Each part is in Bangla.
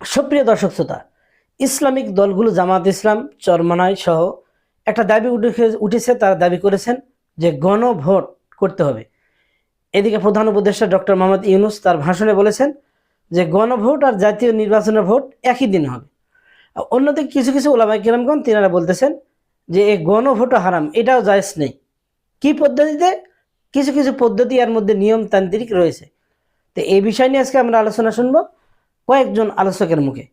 সুপ্রিয় দর্শক শ্রোতা, ইসলামিক দলগুলো জামাত ইসলাম চরমানায় সহ একটা দাবি উঠে উঠেছে, তারা দাবি করেছেন যে গণভোট করতে হবে। এদিকে প্রধান উপদেষ্টা ডক্টর মোহাম্মদ ইউনুস তার ভাষণে বলেছেন যে গণভোট আর জাতীয় নির্বাচনের ভোট একই দিন হবে। অন্যদিকে কিছু কিছু ওলামাই কিরামগণ তিনারা বলতেছেন যে এই গণভোটও হারাম, এটাও জায়জ নেই। কি পদ্ধতিতে? কিছু কিছু পদ্ধতি এর মধ্যে নিয়মতান্ত্রিক রয়েছে। তো এই বিষয় নিয়ে আজকে আমরা আলোচনা শুনব। কয়েকজন আলোচকের মুখে।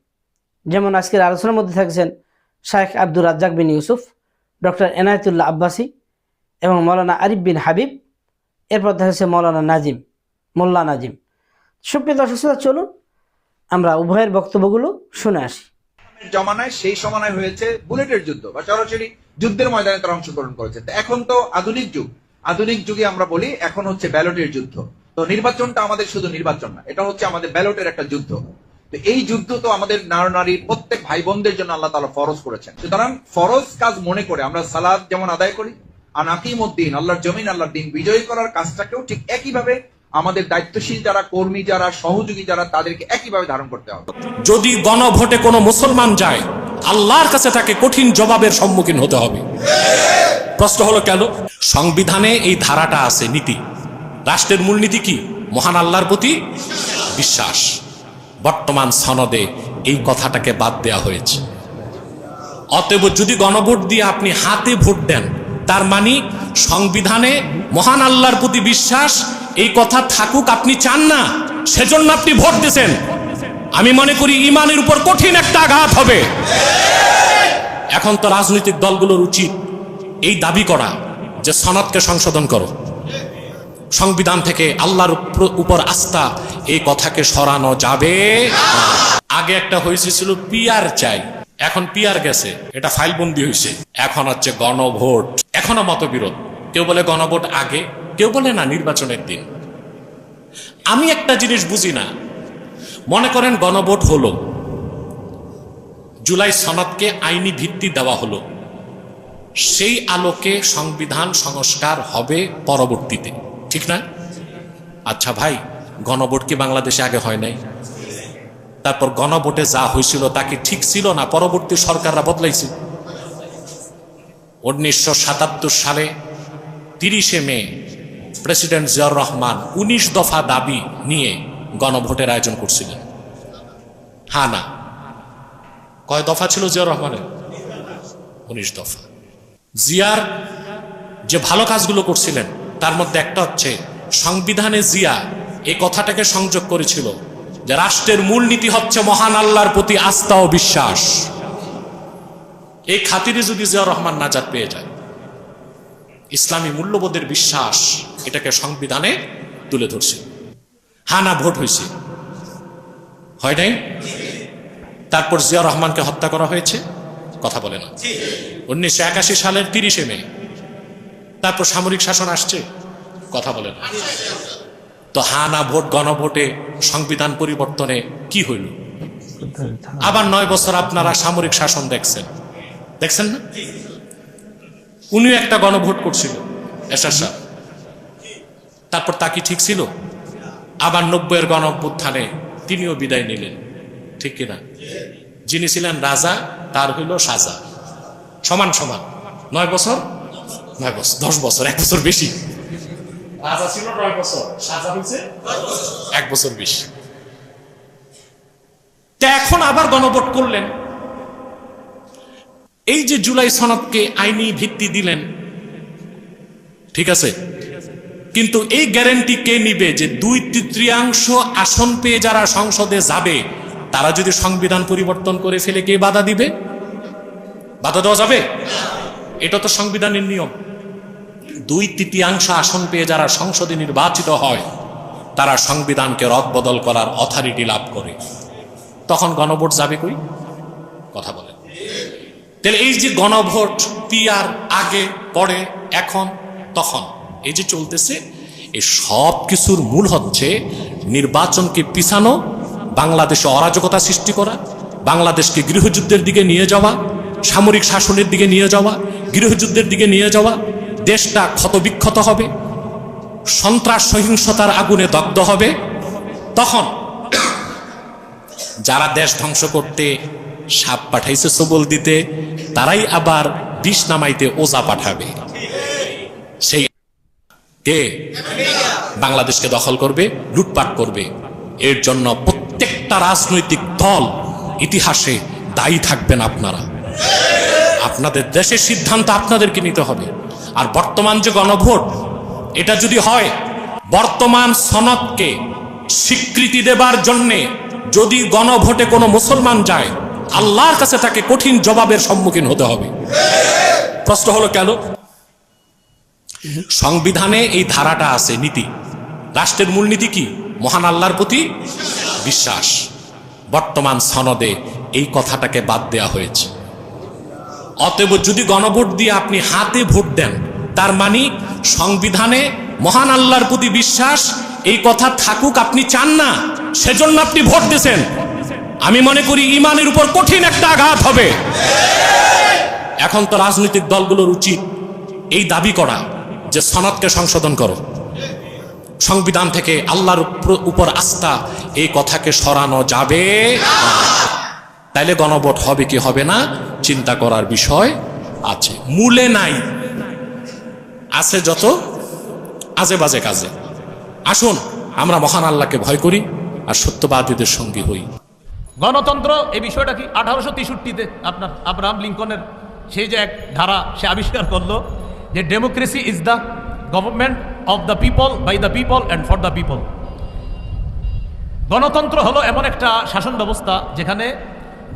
যেমন আজকের আলোচনার মধ্যে থাকছেন শায়েখ আব্দুর রাজ্জাক বিন ইউসুফ, ডক্টর এনায়তুল্লাহ আব্বাসী এবং মৌলানা আরিফ বিন হাবিব। এরপর থাকছে মৌলানা নাজিম, মোল্লা নাজিম। সুপ্রিয় দর্শক চলুন আমরা উভয়ের বক্তব্যগুলো শুনে আসি। জমানায় সেই সমানায় হয়েছে বুলেটের যুদ্ধ বা সরাসরি যুদ্ধের ময়দানে তারা অংশগ্রহণ করেছে। এখন তো আধুনিক যুগ। আধুনিক যুগে আমরা বলি এখন হচ্ছে ব্যালটের যুদ্ধ। তো নির্বাচনটা আমাদের শুধু নির্বাচন না, এটা হচ্ছে আমাদের ব্যালটের একটা যুদ্ধ। তো এই যুদ্ধ তো আমাদের নার নারীর প্রত্যেক ভাই বোনদের জন্য আল্লাহ তালা ফরজ করেছেন। সুতরাং ফরজ কাজ মনে করে আমরা সালাদ যেমন আদায় করি আনাকিম উদ্দিন আল্লাহর জমিন, আল্লাহর দিন বিজয়ী করার কাজটাকেও ঠিক একইভাবে আমাদের দায়িত্বশীল যারা কর্মী, যারা সহযোগী, যারা তাদেরকে একইভাবে ধারণ করতে হবে। যদি গণভোটে কোনো মুসলমান যায়, আল্লাহর কাছে তাকে কঠিন জবাবের সম্মুখীন হতে হবে। প্রশ্ন হলো কেন? সংবিধানে এই ধারাটা আছে নীতি। রাষ্ট্রের মূলনীতি কি? মহান আল্লাহর প্রতি বিশ্বাস। বর্তমান সনদে এই কথাটাকে বাদ দেওয়া হয়েছে। অতএব যদি গণভোট দিয়ে আপনি হাতে ভোট দেন, তার মানে সংবিধানে মহান আল্লাহর প্রতি বিশ্বাস, এই কথা থাকুক আপনি চান না, সেজন্য আপনি ভোট দিয়েছেন। আমি মনে করি ইমানের উপর কঠিন একটা আঘাত হবে। এখন তো রাজনৈতিক দলগুলোর উচিত এই দাবি করা যে সনদকে সংশোধন করো। সংবিধান থেকে আল্লাহর উপর- আস্থা, এই কথাকে সরানো যাবে। আগে একটা হয়েছে ছিল পিয়ার চাই, এখন পিয়ার গেছে, এটা ফাইলবন্দি হয়েছে এখন হচ্ছে গণভোট, এখনও মতবিরোধ। কেউ বলে গণভোট আগে, কেউ বলে না নির্বাচনের দিন। আমি একটা জিনিস বুঝি না। মনে করেন গণভোট হলো, জুলাই সনদকে আইনি ভিত্তি দেওয়া হলো। সেই আলোকে সংবিধান সংস্কার হবে পরবর্তীতে। ঠিক না? আচ্ছা ভাই, গণভোট কি বাংলাদেশে আগে হয় নাই? তারপর গণভোটে যা হয়েছিল তা কি ঠিক ছিল না? পরবর্তী সরকাররা বদলাইছে। উনিশশো সাতাত্তর সালে তিরিশে মে প্রেসিডেন্ট জিয়াউর রহমান উনিশ দফা দাবি নিয়ে গণভোটের আয়োজন করছিলেন। হ্যাঁ না। কয় দফা ছিল জিয়াউর রহমানের? উনিশ দফা। জিয়ার যে ভালো কাজগুলো করছিলেন তার মধ্যে একটা হচ্ছে, সংবিধানে জিয়া এই কথাটাকে সংযোগ করেছিল যে রাষ্ট্রের মূলনীতি হচ্ছে মহান আল্লাহর প্রতি আস্থা ও বিশ্বাস। এই খাতিরে যদি জিয়া রহমান নাজাদ পেয়ে যায়, ইসলামী মূল্যবোধের বিশ্বাস এটাকে সংবিধানে তুলে ধরছে। হ্যাঁ না ভোট হয়েছে। হয় নাই? তারপর জিয়া রহমানকে হত্যা করা হয়েছে? কথা বলে না। উনিশশো একাশি সালের তিরিশে মে তারপর সামরিক শাসন আসছে। কথা বলে না। তো হা না ভোট, গণভোটে সংবিধান পরিবর্তনে কি হইল? আবার নয় বছর আপনারা সামরিক শাসন দেখছেন। দেখছেন না? উনিও একটা গণভোট করছিল সাহেব। তারপর তা কি ঠিক ছিল? আবার নব্বইয়ের গণ অভ্যুত্থানে তিনিও বিদায় নিলেন। ঠিক কিনা? যিনি ছিলেন রাজা, তার হইল সাজা। সমান সমান। নয় বছর? নয় বছর? দশ বছর এক বছর বেশি? রাজা ছিল নয় বছর? সাজা হয়েছে এক বছর বেশি। তা এখন আবার গণভোট করলেন। এই যে জুলাই সনদকে আইনি ভিত্তি দিলেন ঠিক আছে? কিন্তু এই গ্যারেন্টি কে নিবে যে দুই তৃতীয়াংশ আসন পেয়ে যারা সংসদে যাবে তারা যদি সংবিধান পরিবর্তন করে ফেলে কে বাধা দিবে? বাধা দেওয়া যাবে? এটা তো সংবিধানের নিয়ম। দুই তৃতীয়াংশ আসন পেয়ে যারা সংসদে নির্বাচিত হয়, তারা সংবিধানকে রদবদল করার অথরিটি লাভ করে। তখন গণভোট যাবে কই? কথা বলেন। তাহলে এই যে গণভোট পিয়ার আগে, পরে, এখন, তখন, এই যে চলতেছে এই সব কিছুর মূল হচ্ছে নির্বাচনকে পিছানো, বাংলাদেশে অরাজকতা সৃষ্টি করা, বাংলাদেশকে গৃহযুদ্ধের দিকে নিয়ে যাওয়া, সামরিক শাসনের দিকে নিয়ে যাওয়া, গৃহযুদ্ধের দিকে নিয়ে যাওয়া দেশটা ক্ষতবিক্ষত হবে, সন্ত্রাস সহিংসতার আগুনে দগ্ধ হবে। তখন যারা দেশ ধ্বংস করতে সাপ পাঠাইছে সবল দিতে, তারাই আবার বিষ নামাইতে ওজা পাঠাবে। সেই কে বাংলাদেশকে দখল করবে, লুটপাট করবে, এর জন্য প্রত্যেকটা রাজনৈতিক দল ইতিহাসে দায়ী থাকবেন আপনারা। আপনাদের দেশের সিদ্ধান্ত আপনাদেরকে নিতে হবে। আর বর্তমান যে গণভোট, এটা যদি হয়, বর্তমান সনদকে স্বীকৃতি দেবার জন্যে যদি গণভোটে কোনো মুসলমান যায়, আল্লাহর কাছে তাকে কঠিন জবাবের সম্মুখীন হতে হবে। প্রশ্ন হলো কেন? সংবিধানে এই ধারাটা আছে, নীতি। রাষ্ট্রের মূলনীতি কি? মহান আল্লাহর প্রতি বিশ্বাস। বর্তমান সনদে এই কথাটাকে বাদ দেয়া হয়েছে। অতএব যদি গণভোট দিয়ে আপনি হাতে ভোট দেন, তার মানে সংবিধানে মহান আল্লাহর প্রতি বিশ্বাস, এই কথা থাকুক আপনি চান না, সেজন্য আপনি ভোট দিয়েছেন। আমি মনে করি ইমানের উপর কঠিন একটা আঘাত হবে। এখন তো রাজনৈতিক দলগুলোর উচিত এই দাবি করা যে সনদকে সংশোধন করো। সংবিধান থেকে আল্লাহর উপর- আস্থা এই কথাকে সরানো যাবে। তাইলে গণভোট হবে কি হবে না? চিন্তা করার বিষয় আছে। মূলে নাই। আছে যত আজে বাজে কাজে। আসুন, আমরা মহান আল্লাহকে ভয় করি আর সত্যবাদীদের সঙ্গী হই। গণতন্ত্র, এই বিষয়টা কি আঠারোশো তেষট্টিতে আপনার আব্রাহাম লিঙ্কনের সেই যে এক ধারা সে আবিষ্কার করল যে democracy is the government of the people by the people and for the people গণতন্ত্র হলো এমন একটা শাসন ব্যবস্থা যেখানে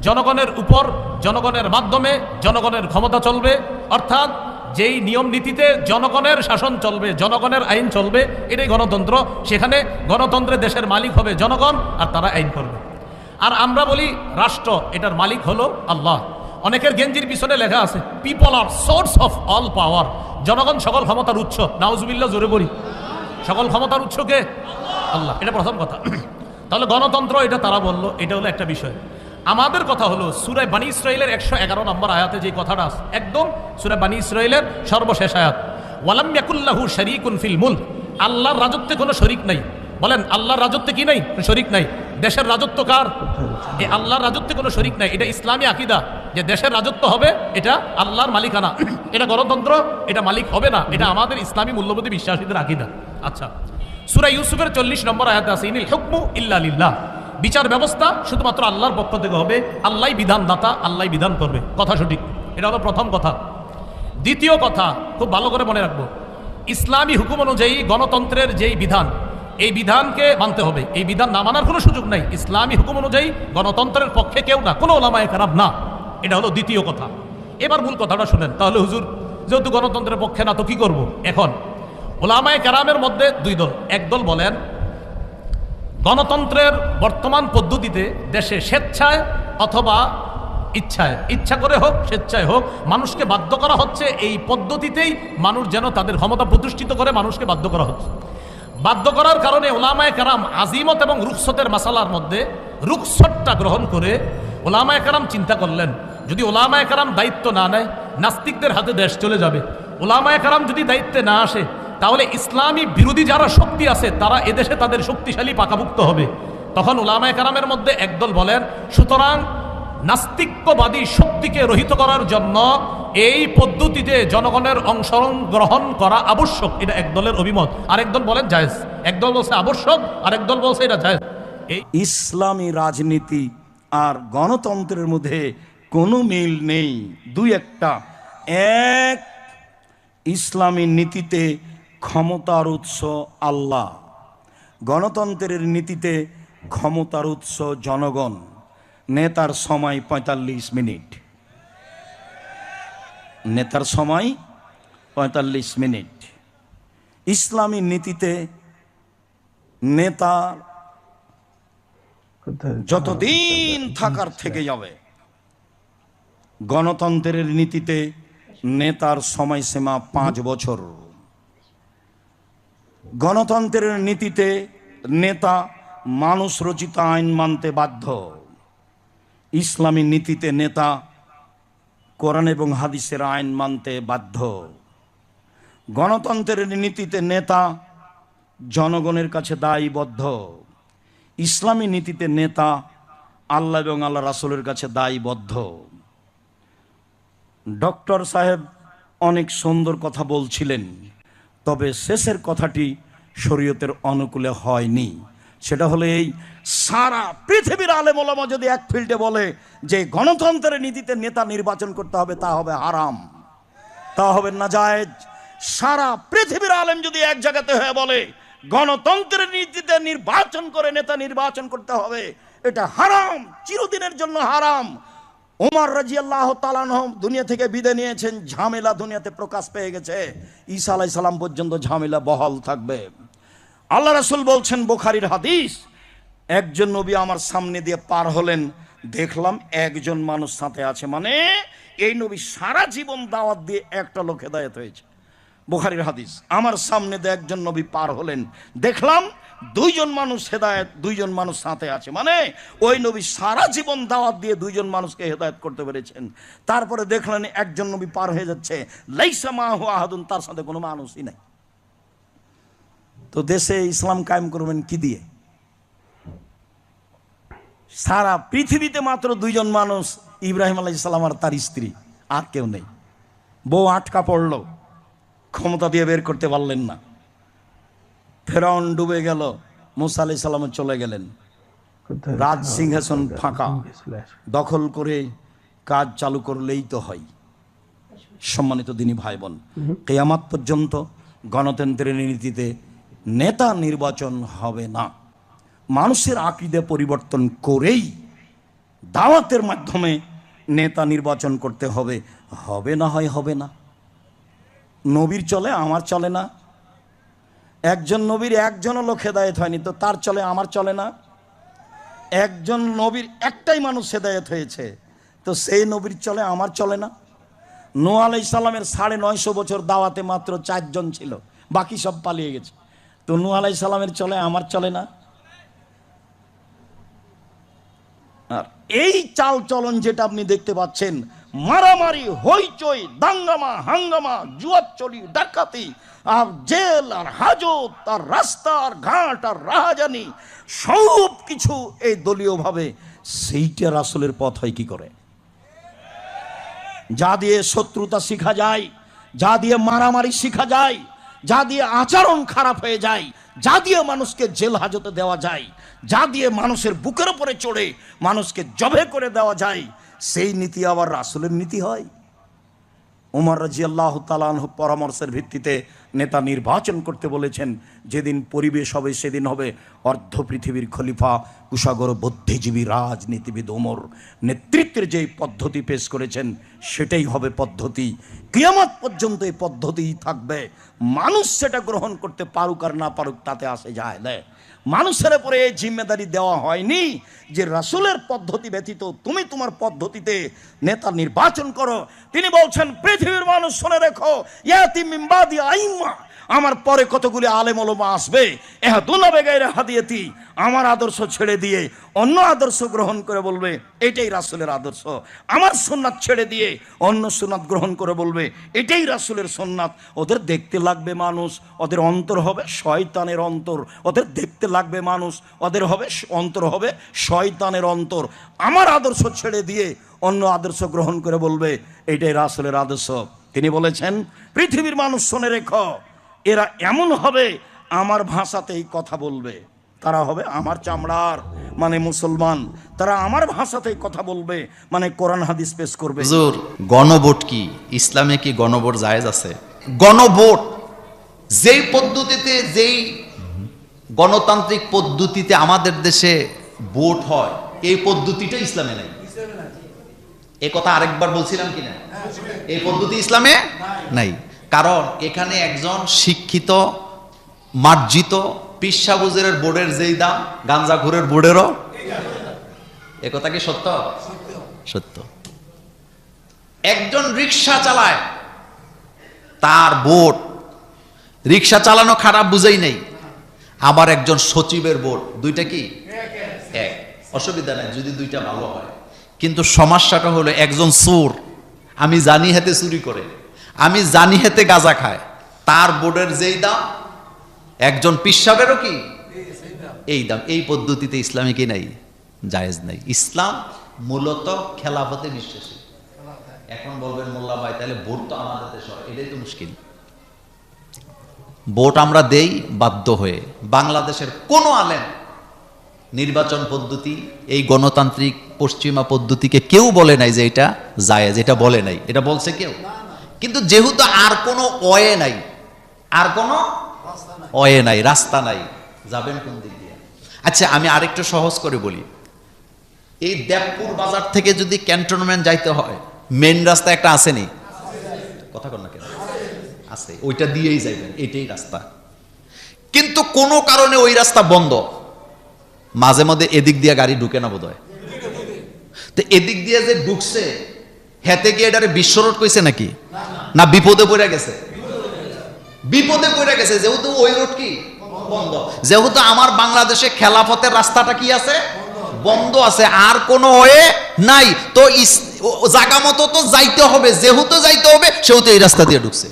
জনগণের উপর, জনগণের মাধ্যমে, জনগণের ক্ষমতা চলবে। অর্থাৎ যেই নিয়ম নীতিতে জনগণের শাসন চলবে, জনগণের আইন চলবে, এটাই গণতন্ত্র। সেখানে গণতন্ত্রে দেশের মালিক হবে জনগণ আর তারা আইন করবে। আর আমরা বলি রাষ্ট্র, এটার মালিক হলো আল্লাহ। অনেকের গেঞ্জির পিছনে লেখা আছে people are source of all power জনগণ সকল ক্ষমতার উৎস। নাউজুবিল্লাহ, জোরে বলি। সকল ক্ষমতার উৎস কে? আল্লাহ। এটা প্রথম কথা। তাহলে গণতন্ত্র, এটা তারা বলল, এটা হলো একটা বিষয়। আমাদের কথা হলো সুরায় বানী ইসরায়েলের একশো এগারো নম্বর আয়াতে যে কথাটা একদম সুরায় বানী ইসরায়েলের সর্বশেষ আয়াত। ওয়ালাম ইয়াকুল্লাহু শরিকুন ফিল মুলক। আল্লাহর রাজত্বে কোনো শরিক নাই। বলেন, আল্লাহর রাজত্বে কি নাই? শরিক নাই। দেশের রাজত্ব কার? এই আল্লাহর রাজত্বে কোনো শরিক নাই। এটা ইসলামী আকিদা যে দেশের রাজত্ব হবে, এটা আল্লাহর মালিকানা। এটা গণতন্ত্র, এটা মালিক হবে না। এটা আমাদের ইসলামী মূল্যবোধী বিশ্বাসীদের আকিদা। আচ্ছা সুরা ইউসুফের চল্লিশ নম্বর আয়াতে আছে, ইনিল হুকমু ইল্লা লিল্লাহ। বিচার ব্যবস্থা শুধুমাত্র আল্লাহর পক্ষ থেকে হবে। আল্লাহ বিধানদাতা আল্লাহ বিধান করবে। কথা সঠিক। এটা হলো প্রথম কথা। দ্বিতীয় কথা, খুব ভালো করে মনে রাখব। ইসলামী হুকুম অনুযায়ী গণতন্ত্রের যেই বিধান, এই বিধানকে মানতে হবে। এই বিধান না মানার কোনো সুযোগ নাই। ইসলামী হুকুম অনুযায়ী গণতন্ত্রের পক্ষে কেউ না, কোনো ওলামায় খারাপ না। এটা হলো দ্বিতীয় কথা। এবার মূল কথাটা শুনেন। তাহলে হুজুর, যেহেতু গণতন্ত্রের পক্ষে না, তো কি করব? এখন, ওলামায় কারামের মধ্যে দুই দল। একদল বলেন গণতন্ত্রের বর্তমান পদ্ধতিতে দেশে স্বেচ্ছায় অথবা ইচ্ছায়, ইচ্ছা করে হোক, স্বেচ্ছায় হোক, মানুষকে বাধ্য করা হচ্ছে, এই পদ্ধতিতেই মানুষ যেন তাদের ক্ষমতা প্রতিষ্ঠিত করে মানুষকে বাধ্য করা হচ্ছে। বাধ্য করার কারণে ওলামায় কারাম আজিমত এবং রুকসতের মাসালার মধ্যে রুকসতটা গ্রহণ করে ওলামায় কারাম চিন্তা করলেন, যদি ওলামায় কারাম দায়িত্ব না নেয়, নাস্তিকদের হাতে দেশ চলে যাবে। ওলামায় কারাম যদি দায়িত্বে না আসে তাহলে ইসলামী বিরোধী যারা শক্তি আছে, তারা এদেশে তাদের শক্তিশালী পাকাভুক্ত হবে। তখন ওলামায় কারামের মধ্যে একদল বলেন, সুতরাং নাস্তিক্যবাদী শক্তিকে রহিত করার জন্য এই পদ্ধতিতে জনগণের অংশগ্রহণ গ্রহণ করা আবশ্যক। এটা একদলের অভিমত। আরেকদল বলেন, জায়েজ। একদল বলছে, আবশ্যক। আরেকদল বলছে, এটা জায়েজ। এই ইসলামী রাজনীতি আর গণতন্ত্রের মধ্যে কোনো মিল নেই। দুই একটা। এক, ইসলামী নীতিতে ক্ষমতার উৎস আল্লাহ। গণতন্ত্রের নীতিতে ক্ষমতার উৎস জনগণ। নেতার সময় পঁয়তাল্লিশ মিনিট। নেতার সময় পঁয়তাল্লিশ মিনিট। ইসলামী নীতিতে নেতা যতদিন থাকার থেকে যাবে গণতন্ত্রের নীতিতে নেতার সময়সীমা পাঁচ বছর। গণতন্ত্রের নীতিতে নেতা মানুষ রচিত আইন মানতে বাধ্য। ইসলামী নীতিতে নেতা কোরআন এবং হাদিসের আইন মানতে বাধ্য। গণতন্ত্রের নীতিতে নেতা জনগণের কাছে দায়বদ্ধ। ইসলামী নীতিতে নেতা আল্লাহ এবং আল্লাহ রাসুলের কাছে দায়বদ্ধ। ডক্টর সাহেব অনেক সুন্দর কথা বলছিলেন। তবে শেষের কথাটি শরীয়তের অনুকূলে হয়নি। সেটা হলো এই, সারা পৃথিবীর আলেমোলামা যদি এক ফিল্ডে বলে যে গণতন্ত্রের নীতিতে নেতা নির্বাচন করতে হবে, তা হবে হারাম। তা হবে না জায়েজ সারা পৃথিবীর আলেম যদি এক জায়গাতে হয়ে বলে, গণতন্ত্রের নীতিতে নির্বাচন করে নেতা নির্বাচন করতে হবে, এটা হারাম, চিরদিনের জন্য হারাম। ওমর রাজি আল্লাহ তালানহ দুনিয়া থেকে বিদায় নিয়েছেন, ঝামেলা দুনিয়াতে প্রকাশ পেয়ে গেছে। ঈসা আলাই সালাম পর্যন্ত ঝামেলা বহাল থাকবে। আল্লাহ রাসুল বলছেন, বোখারির হাদিস, একজন নবী আমার সামনে দিয়ে পার হলেন, দেখলাম একজন মানুষ সাথে আছে। মানে এই নবী সারা জীবন দাওয়াত দিয়ে একটা লোক হেদায়ত হয়েছে। বোখারির হাদিস, আমার সামনে দিয়ে একজন নবী পার হলেন, দেখলাম দুইজন মানুষ হেদায়ত, দুইজন মানুষ সাথে আছে। মানে ওই নবী সারা জীবন দাওয়াত দিয়ে দুইজন মানুষকে হেদায়ত করতে পেরেছেন। তারপরে দেখলেন একজন নবী পার হয়ে যাচ্ছে। লাইসা মাহু আহাদুন, তার সাথে কোনো মানুষই নাই। তো দেশে ইসলাম কায়েম করবেন কি দিয়ে? সারা পৃথিবীতে মাত্র দুইজন মানুষ ইব্রাহিম আলাই সালাম আর তার স্ত্রী, আর কেউ নেই। বউ আটকা পড়ল, ক্ষমতা দিয়ে বের করতে পারলেন না। ফেরাউন ডুবে গেল, মুসা আলাই সালাম চলে গেলেন। রাজ সিংহাসন ফাঁকা, দখল করে কাজ চালু করলেই তো হয়। সম্মানিত দিনী ভাই বোন কেয়ামাত পর্যন্ত গণতন্ত্রের নীতিতে নেতা নির্বাচন হবে না। মানুষের আকিদে পরিবর্তন করেই দাওয়াতের মাধ্যমে নেতা নির্বাচন করতে হবে। হবে না হয় হবে না। নবীর চলে, আমার চলে না একজন নবীর একজনও লোক হেদায়ত হয়নি, তো তার চলে, আমার চলে না? একজন নবীর একটাই মানুষ হেদায়ত হয়েছে, তো সেই নবীর চলে, আমার চলে না? নো আলাই সালামের সাড়ে নয়শো বছর দাওয়াতে মাত্র চারজন ছিল, বাকি সব পালিয়ে গেছে। তো নু আলাই সালামের চলে, আমার চলে না? আর এই চাল চলন যেটা আপনি দেখতে পাচ্ছেন, মারামারি, হইচই, দাঙ্গামা, হাঙ্গামা জুয়াচলি ডাকাতি আর জেল, আর হাজত, আর রাস্তা, আর ঘাট, আর রাহাজানি, সব কিছু এই দলীয়ভাবে সেইটা রাসুলের পথ হয় কি করে? যা দিয়ে শত্রুতা শিখা যায়, যা দিয়ে মারামারি শিখা যায়, যা দিয়ে আচরণ খারাপ হয়ে যায়, যা দিয়ে মানুষকে জেল হাজতে দেওয়া যায়, যা দিয়ে মানুষের বুকের উপরে চড়ে মানুষকে জবে করে দেওয়া যায়, সেই নীতি আবার রাসুলের নীতি হয়। উমর রাজি আল্লাহ তালাহ পরামর্শের ভিত্তিতে নেতা নির্বাচন করতে বলেছেন, যেদিন পরিবেশ হবে সেদিন হবে অর্ধ পৃথিবীর খলিফা কুশাগর বুদ্ধিজীবী রাজনীতিবিদ ওমর নেতৃত্বের যেই পদ্ধতি পেশ করেছেন, সেটাই হবে পদ্ধতি। কিয়ামত পর্যন্ত এই পদ্ধতিই থাকবে। মানুষ সেটা গ্রহণ করতে পারুক আর না পারুক তাতে আসে যায়। না মানুষের উপরে এই জিম্মেদারি দেওয়া হয়নি যে রাসুলের পদ্ধতি ব্যতীত তুমি তোমার পদ্ধতিতে নেতা নির্বাচন করো। তিনি বলছেন, পৃথিবীর মানুষ শুনে রেখো মিম্বাদি আইম্মা আমার পরে কতগুলি আলেম ওলমা আসবে? এহা দুলাবে গায়ে হাদিয়েতি। আমার আদর্শ ছেড়ে দিয়ে অন্য আদর্শ গ্রহণ করে বলবে, এটাই রাসুলের আদর্শ। আমার সোননাথ ছেড়ে দিয়ে অন্য সোননাথ গ্রহণ করে বলবে, এটাই রাসুলের সোননাথ ওদের দেখতে লাগবে মানুষ, ওদের অন্তর হবে শয়তানের অন্তর। ওদের দেখতে লাগবে মানুষ, ওদের হবে অন্তর হবে শয়তানের অন্তর। আমার আদর্শ ছেড়ে দিয়ে অন্য আদর্শ গ্রহণ করে বলবে, এটাই রাসুলের আদর্শ। তিনি বলেছেন, পৃথিবীর মানুষ শুনে রেখ, এরা এমন হবে, আমার ভাষাতেই কথা বলবে। তারা হবে আমার চামড়ার মানে মুসলমান। তারা আমার ভাষাতেই কথা বলবে মানে কোরআন হাদিস পেশ করবে। হুজুর গণভোট কি? ইসলামে কি গণভোট জায়েজ আছে? গণভোট যেই পদ্ধতিতে যেই গণতান্ত্রিক পদ্ধতিতে আমাদের দেশে ভোট হয় এই পদ্ধতিটা ইসলামে নাই। এই কথা আরেকবার বলছিলাম কিনা? এই পদ্ধতি ইসলামে নাই। কারণ এখানে একজন শিক্ষিত মার্জিত পিসাবুজের বোর্ডের যেই দাম গাঞ্জাখুরের বোর্ডেরও? এ কথা কি সত্য? সত্য। একজন রিক্সা চালায়, তার বোর্ড। রিক্সা চালানো খারাপ বুঝেই নেই। আবার একজন সচিবের বোর্ড। দুইটা কি? এক। অসুবিধা নাই, যদি দুইটা ভালো হয়। কিন্তু সমস্যাটা হলো একজন চোর। আমি জানি হাতে চুরি করে। আমি জানি হাতে গাঁজা খায়। তার বোর্ডের যেই দাম একজন পিসাবেরও কি? এই দাম। এই পদ্ধতিতে ইসলামে কি নাই জায়েজ নেই। ইসলাম মূলত খেলাফতে বিশ্বাসী। এখন বলবেন মোল্লা ভাই তাহলে ভোট তো আমাদের দেশ এটাই তো মুশকিল। ভোট আমরা দেই বাধ্য হয়ে। বাংলাদেশের কোনো আলেম নির্বাচন পদ্ধতি এই গণতান্ত্রিক পশ্চিমা পদ্ধতিকে কেউ বলে নাই যে এটা জায়েজ এটা বলে নাই। এটা বলছে কেউ? কিন্তু যেহেতু আর কোনো অয়ে নাই আর কোনো অয়ে নাই, রাস্তা নাই, যাবেন কোন দিক দিয়ে? আচ্ছা আমি আরেকটু সহজ করে বলি। এই দেবপুর বাজার থেকে যদি ক্যান্টনমেন্ট যাইতে হয় মেন রাস্তা একটা আসেনি কথা কর না কেন? আছে, ওইটা দিয়েই যাইবেন, এটাই রাস্তা। কিন্তু কোনো কারণে ওই রাস্তা বন্ধ। মাঝে মধ্যে এদিক দিয়ে গাড়ি ঢুকে না বোধহয়? তো এদিক দিয়ে যে ঢুকছে হেতে গিয়ে এটারে বিশ্ব রোড কইছে নাকি? না, বিপদে পড়ে গেছে? বিপদে পড়ে গেছে, যেহেতু ওই রোড কি? বন্ধ। যেহেতু আমার বাংলাদেশে খেলাফতের রাস্তাটা কি আছে? বন্ধ আছে, আর কোনো ওয়ে নাই। তো জাগা মতো তো যাইতে হবে, যেহেতু যাইতে হবে, সেহেতু এই রাস্তা দিয়ে ঢুকছে।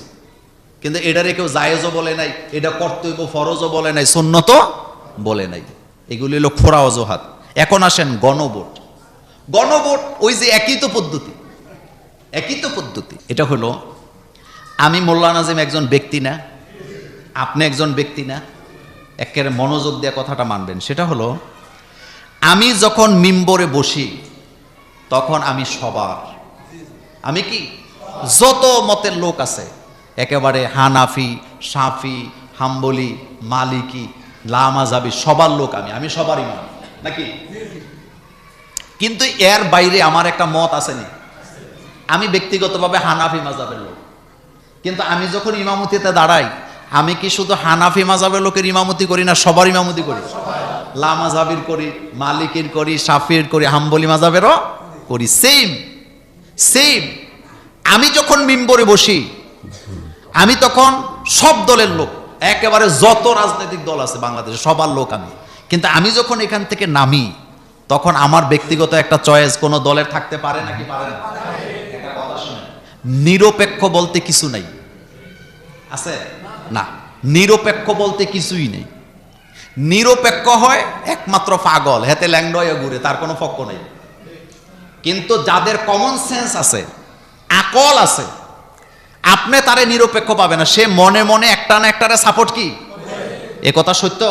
কিন্তু এটারে কেউ জায়েজও বলে নাই, এটা কর্তব্য ফরজও বলে নাই সুন্নত বলে নাই। এগুলি হলো খোরা অজুহাত। এখন আসেন গণভোট। গণভোট ওই যে একই তো পদ্ধতি। একই তো পদ্ধতি। এটা হলো আমি মোল্লা নাজিম একজন ব্যক্তি না, আপনি একজন ব্যক্তি না একেবারে মনোযোগ দেওয়া কথাটা মানবেন। সেটা হলো, আমি যখন মিম্বরে বসি, তখন আমি সবার। আমি কি? যত মতের লোক আছে, একেবারে হানাফি, সাফি, হাম্বলি, মালিকি, লামাজাবি, সবার লোক আমি আমি সবার ইমাম নাকি? কিন্তু এর বাইরে আমার একটা মত আসেনি। আমি ব্যক্তিগতভাবে হানাফি মাজাবের লোক। কিন্তু আমি যখন ইমামতিতে দাঁড়াই, আমি কি শুধু হানাফি মাজাবের লোকের ইমামতি করি না সবার ইমামতি করি? লা মাজাবির করি, মালিকের করি সাফির করি, হাম্বলি মাজাবেরও করি। সেম সেম আমি যখন মিম্বরে বসি, আমি তখন সব দলের লোক, একেবারে যত রাজনৈতিক দল আছে বাংলাদেশে, সবার লোক আমি। কিন্তু আমি যখন এখান থেকে নামি, তখন আমার ব্যক্তিগত একটা চয়েস কোনো দলের থাকতে পারে নাকি পারে না। নিরপেক্ষ বলতে কিছু নাই। আছে? না। নিরপেক্ষ বলতে কিছুই নেই। নিরপেক্ষ হয় একমাত্র পাগল, হেতে ল্যাংডয়ে ঘুরে, তার কোনো পক্ষ নেই। কিন্তু যাদের কমন সেন্স আছে, আকল আছে, আপনি তারে নিরপেক্ষ পাবে না। সে মনে মনে একটা না একটারে সাপোর্ট কি? এ কথা সত্য?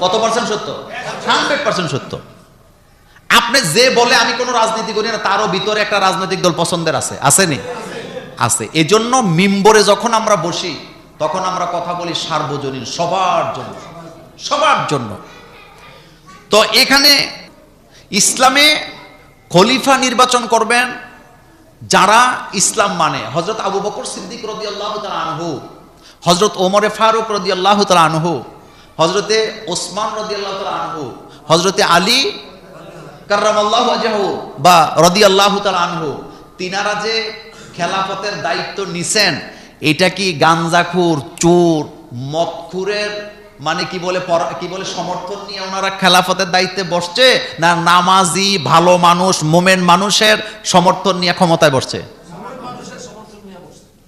কত পার্সেন্ট সত্য? হান্ড্রেড পার্সেন্ট সত্য। আপনি যে বলে আমি কোনো রাজনীতি করি না, তারও ভিতরে একটা রাজনৈতিক দল পছন্দের আছে। আসেনি? আছে। এজন্য মিম্বরে যখন আমরা বসি তখন আমরা কথা বলি সার্বজনীন, সবার জন্য। সবার জন্য। তো এখানে ইসলামে খলিফা নির্বাচন করবেন যারা ইসলাম মানে। হজরত আবু বকর সিদ্দিক রদি আল্লাহ আনহু হজরত ওমরে ফারুক রদি আল্লাহ আনহু হজরতে ওসমান রদি আল্লাহ আনহু হজরতে আলী কার্রাম আল্লাহ বা রদি আল্লাহ আনহু, তিনারা যে খেলাফতের দায়িত্ব নিছেন এটা কি গাঞ্জাখুর চোর, মদখুরের মানে কি বলে কি বলে সমর্থন নিয়ে ওনারা খেলাফতের দায়িত্বে বসছে? না নামাজি, ভালো মানুষ, মোমেন মানুষের সমর্থন নিয়ে ক্ষমতায় বসছে?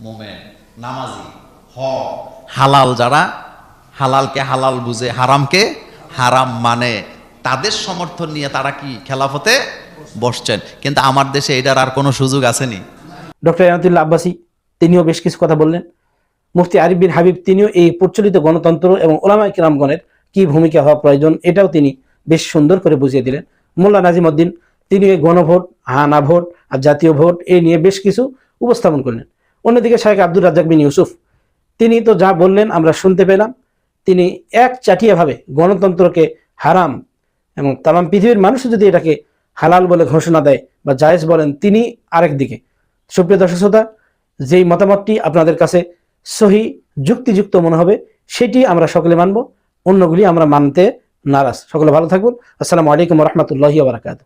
মোমেন, নামাজি হ হালাল যারা, হালালকে হালাল বুঝে, হারামকে হারাম মানে তাদের সমর্থন নিয়ে তারা কি খেলাফতে বসছেন? কিন্তু আমার দেশে এটার আর কোনো সুযোগ আসেনি। ডক্টর আব্বাসী তিনিও বেশ কিছু কথা বললেন। মুফতি আরিফ বিন হাবিব তিনিও এই প্রচলিত গণতন্ত্র এবং ওলামা কিরামগণের কি ভূমিকা হওয়া প্রয়োজন, এটাও তিনি বেশ সুন্দর করে বুঝিয়ে দিলেন। মোল্লা নাজিম উদ্দিন, তিনি গণভোট, হানা ভোট আর জাতীয় ভোট এই নিয়ে বেশ কিছু উপস্থাপন করলেন। অন্যদিকে শাহেখ আব্দুর রাজ্জাক বিন ইউসুফ, তিনি তো যা বললেন আমরা শুনতে পেলাম, তিনি এক চাটিয়াভাবে গণতন্ত্রকে হারাম এবং তামাম পৃথিবীর মানুষ যদি এটাকে হালাল বলে ঘোষণা দেয় বা জায়েজ বলেন, তিনি আরেক দিকে। সুপ্রিয় দর্শক শ্রোতা যেই মতামতটি আপনাদের কাছে সহি, যুক্তিযুক্ত মনে হবে, সেটি আমরা সকলে মানব, অন্যগুলি আমরা মানতে নারাজ। সকলে ভালো থাকবেন আসসালামু আলাইকুম রহমতুল্লাহি বারাকাতু